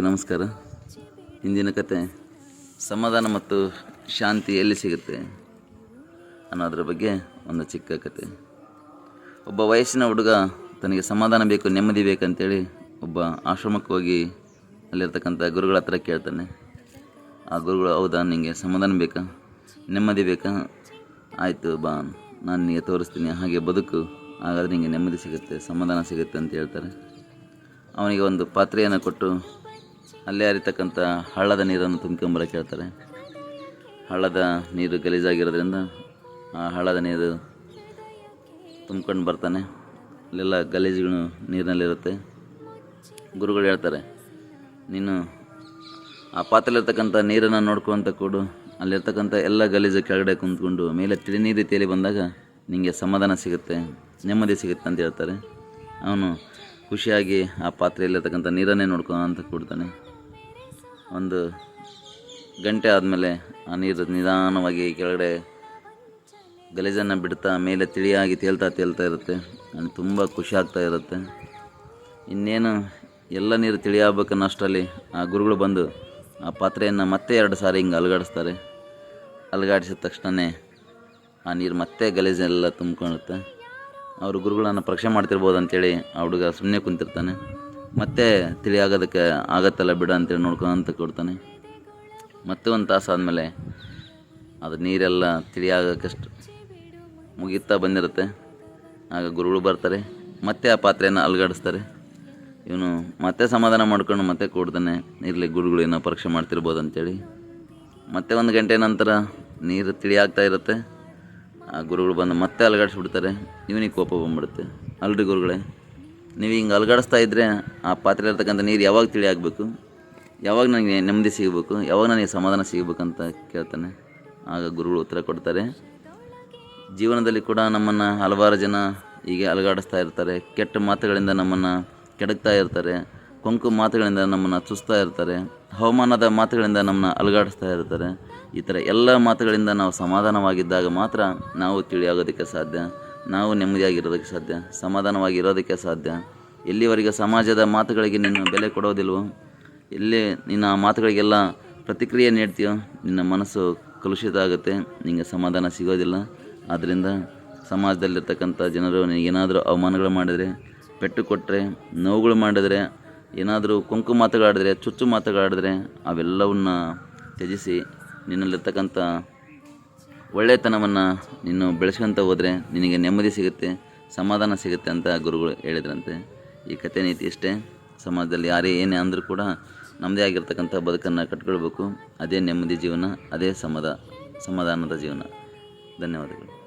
ನಮಸ್ಕಾರ. ಇಂದಿನ ಕತೆ ಸಮಾಧಾನ ಮತ್ತು ಶಾಂತಿ ಎಲ್ಲಿ ಸಿಗುತ್ತೆ ಅನ್ನೋದ್ರ ಬಗ್ಗೆ ಒಂದು ಚಿಕ್ಕ ಕತೆ. ಒಬ್ಬ ವಯಸ್ಸಿನ ಹುಡುಗ ತನಗೆ ಸಮಾಧಾನ ಬೇಕು, ನೆಮ್ಮದಿ ಬೇಕಂತೇಳಿ ಒಬ್ಬ ಆಶ್ರಮಕ್ಕೆ ಹೋಗಿ ಅಲ್ಲಿರ್ತಕ್ಕಂಥ ಗುರುಗಳ ಹತ್ರ ಕೇಳ್ತಾನೆ. ಆ ಗುರುಗಳು, ಹೌದಾ ನಿಮಗೆ ಸಮಾಧಾನ ಬೇಕಾ? ನೆಮ್ಮದಿ ಬೇಕಾ? ಆಯಿತು, ಬಾ. ನಾನು ನಿಮಗೆ ತೋರಿಸ್ತೀನಿ. ಹಾಗೆ ಬದುಕು. ಹಾಗಾದರೆ ನಿಮಗೆ ನೆಮ್ಮದಿ ಸಿಗುತ್ತೆ, ಸಮಾಧಾನ ಸಿಗುತ್ತೆ ಅಂತ ಹೇಳ್ತಾರೆ. ಅವನಿಗೆ ಒಂದು ಪಾತ್ರೆಯನ್ನು ಕೊಟ್ಟು ಅಲ್ಲೇ ಹರಿತಕ್ಕಂಥ ಹಳ್ಳದ ನೀರನ್ನು ತುಂಬ್ಕೊಂಬರಕ್ಕೆ ಹೇಳ್ತಾರೆ ಹಳ್ಳದ ನೀರು ಗಲೀಜಾಗಿರೋದ್ರಿಂದ ಆ ಹಳ್ಳದ ನೀರು ತುಂಬ್ಕೊಂಡು ಬರ್ತಾನೆ. ಅಲ್ಲೆಲ್ಲ ಗಲೀಜುಗಳು ನೀರಿನಲ್ಲಿರುತ್ತೆ. ಗುರುಗಳು ಹೇಳ್ತಾರೆ, ನೀನು ಆ ಪಾತ್ರೆಲಿರ್ತಕ್ಕಂಥ ನೀರನ್ನು ನೋಡ್ಕೊಂತ ಕೂಡು. ಅಲ್ಲಿರ್ತಕ್ಕಂಥ ಎಲ್ಲ ಗಲೀಜು ಕೆಳಗಡೆ ಕುಂತ್ಕೊಂಡು ಮೇಲೆ ತಿಳಿ ತೇಲಿ ಬಂದಾಗ ನಿಮಗೆ ಸಮಾಧಾನ ಸಿಗುತ್ತೆ, ನೆಮ್ಮದಿ ಸಿಗುತ್ತೆ ಅಂತ ಹೇಳ್ತಾರೆ. ಅವನು ಖುಷಿಯಾಗಿ ಆ ಪಾತ್ರೆಯಲ್ಲಿರ್ತಕ್ಕಂಥ ನೀರನ್ನೇ ನೋಡ್ಕೊಂತ ಕೂಡ್ತಾನೆ. ಒಂದು ಗಂಟೆ ಆದಮೇಲೆ ಆ ನೀರು ನಿಧಾನವಾಗಿ ಕೆಳಗಡೆ ಗಲೀಜನ್ನು ಬಿಡ್ತಾ ಮೇಲೆ ತಿಳಿಯಾಗಿ ತೇಲ್ತಾ ತೇಲ್ತಾ ಇರುತ್ತೆ. ನನಗೆ ತುಂಬ ಖುಷಿ ಆಗ್ತಾ ಇರುತ್ತೆ. ಇನ್ನೇನು ಎಲ್ಲ ನೀರು ತಿಳಿಯಾಗಬೇಕನ್ನಷ್ಟರಲ್ಲಿ ಆ ಗುರುಗಳು ಬಂದು ಆ ಪಾತ್ರೆಯನ್ನು ಮತ್ತೆ ಎರಡು ಸಾರಿ ಹಿಂಗೆ ಅಲುಗಾಡಿಸ್ತಾರೆ. ಅಲುಗಾಡಿಸಿದ ತಕ್ಷಣವೇ ಆ ನೀರು ಮತ್ತೆ ಗಲೀಜೆಲ್ಲ ತುಂಬ್ಕೊಳ್ಳುತ್ತೆ. ಅವರು ಗುರುಗಳನ್ನು ಪರೀಕ್ಷೆ ಮಾಡ್ತಿರ್ಬೋದು ಅಂತೇಳಿ ಆ ಹುಡುಗ ಸುಮ್ಮನೆ ಕುಂತಿರ್ತಾನೆ. ಮತ್ತೆ ತಿಳಿಯಾಗೋದಕ್ಕೆ ಆಗತ್ತಲ್ಲ ಬಿಡ ಅಂತೇಳಿ ನೋಡ್ಕೊಂತ ಕೊಡ್ತಾನೆ. ಮತ್ತೆ ಒಂದು ತಾಸು ಆದಮೇಲೆ ಅದು ನೀರೆಲ್ಲ ತಿಳಿಯಾಗಕ್ಕಷ್ಟು ಮುಗಿತಾ ಬಂದಿರುತ್ತೆ. ಆಗ ಗುರುಗಳು ಬರ್ತಾರೆ. ಮತ್ತೆ ಆ ಪಾತ್ರೆಯನ್ನು ಅಲುಗಾಡಿಸ್ತಾರೆ. ಇವನು ಮತ್ತೆ ಸಮಾಧಾನ ಮಾಡ್ಕೊಂಡು ಮತ್ತೆ ಕೂಡ್ತಾನೆ. ಇರಲಿ ಗುರುಗಳು ಏನೋ ಪರೀಕ್ಷೆ ಮಾಡ್ತಿರ್ಬೋದು ಅಂತೇಳಿ. ಮತ್ತೆ ಒಂದು ಗಂಟೆ ನಂತರ ನೀರು ತಿಳಿಯಾಗ್ತಾ ಇರುತ್ತೆ. ಆ ಗುರುಗಳು ಬಂದು ಮತ್ತೆ ಅಲುಗಾಡಿಸ್ಬಿಡ್ತಾರೆ. ಇವನಿಗೆ ಕೋಪ ಬಂದ್ಬಿಡುತ್ತೆ. ಅಲ್ರಿ ಗುರುಗಳೇ? ನೀವು ಹಿಂಗೆ ಅಲುಗಾಡಿಸ್ತಾ ಇದ್ದರೆ ಆ ಪಾತ್ರೆ ಇರ್ತಕ್ಕಂಥ ನೀರು ಯಾವಾಗ ತಿಳಿ ಆಗಬೇಕು? ಯಾವಾಗ ನನಗೆ ನೆಮ್ಮದಿ ಸಿಗಬೇಕು? ಯಾವಾಗ ನನಗೆ ಸಮಾಧಾನ ಸಿಗಬೇಕಂತ ಕೇಳ್ತಾನೆ. ಆಗ ಗುರುಗಳು ಉತ್ತರ ಕೊಡ್ತಾರೆ. ಜೀವನದಲ್ಲಿ ಕೂಡ ನಮ್ಮನ್ನು ಹಲವಾರು ಜನ ಹೀಗೆ ಅಲುಗಾಡಿಸ್ತಾ ಇರ್ತಾರೆ. ಕೆಟ್ಟ ಮಾತುಗಳಿಂದ ನಮ್ಮನ್ನು ಕೆಡಕ್ತಾ ಇರ್ತಾರೆ. ಕೊಂಕು ಮಾತುಗಳಿಂದ ನಮ್ಮನ್ನು ಚುಸ್ತಾ ಇರ್ತಾರೆ. ಹವಾಮಾನದ ಮಾತುಗಳಿಂದ ನಮ್ಮನ್ನು ಅಲುಗಾಡಿಸ್ತಾ ಇರ್ತಾರೆ. ಈ ಥರ ಎಲ್ಲ ಮಾತುಗಳಿಂದ ನಾವು ಸಮಾಧಾನವಾಗಿದ್ದಾಗ ಮಾತ್ರ ನಾವು ತಿಳಿಯಾಗೋದಕ್ಕೆ ಸಾಧ್ಯ. ನಾವು ನೆಮ್ಮದಿಯಾಗಿರೋದಕ್ಕೆ ಸಾಧ್ಯ ಸಮಾಧಾನವಾಗಿ ಇರೋದಕ್ಕೆ ಸಾಧ್ಯ. ಎಲ್ಲಿವರೆಗೆ ಸಮಾಜದ ಮಾತುಗಳಿಗೆ ನೀನು ಬೆಲೆ ಕೊಡೋದಿಲ್ವೋ, ಎಲ್ಲಿ ನಿನ್ನ ಮಾತುಗಳಿಗೆಲ್ಲ ಪ್ರತಿಕ್ರಿಯೆ ನೀಡ್ತೀಯೋ, ನಿನ್ನ ಮನಸ್ಸು ಕಲುಷಿತ ಆಗುತ್ತೆ ನಿನಗೆ ಸಮಾಧಾನ ಸಿಗೋದಿಲ್ಲ. ಆದ್ದರಿಂದ ಸಮಾಜದಲ್ಲಿರ್ತಕ್ಕಂಥ ಜನರು ನಿನಗೇನಾದರೂ ಅವಮಾನಗಳು ಮಾಡಿದರೆ, ಪೆಟ್ಟು ಕೊಟ್ಟರೆ ನೋವುಗಳು ಮಾಡಿದರೆ, ಏನಾದರೂ ಕೊಂಕು ಮಾತುಗಳಾಡಿದ್ರೆ, ಚುಚ್ಚು ಮಾತುಗಳಾಡಿದ್ರೆ, ಅವೆಲ್ಲವನ್ನ ತ್ಯಜಿಸಿ ನಿನ್ನಲ್ಲಿರ್ತಕ್ಕಂಥ ಒಳ್ಳೆಯತನವನ್ನು ನೀನು ಬೆಳೆಸ್ಕೊಂತ ಹೋದರೆ ನಿನಗೆ ನೆಮ್ಮದಿ ಸಿಗುತ್ತೆ, ಸಮಾಧಾನ ಸಿಗುತ್ತೆ ಅಂತ ಗುರುಗಳು ಹೇಳಿದ್ರಂತೆ. ಈ ಕಥೆ ನೀತಿ ಇಷ್ಟೇ. ಸಮಾಜದಲ್ಲಿ ಯಾರೇ ಏನೇ ಅಂದರೂ ಕೂಡ ನಮ್ಮದೇ ಆಗಿರ್ತಕ್ಕಂಥ ಬದುಕನ್ನು ಕಟ್ಕೊಳ್ಬೇಕು. ಅದೇ ನೆಮ್ಮದಿ ಜೀವನ, ಅದೇ ಸಮಾಧ ಸಮಾಧಾನದ ಜೀವನ. ಧನ್ಯವಾದಗಳು.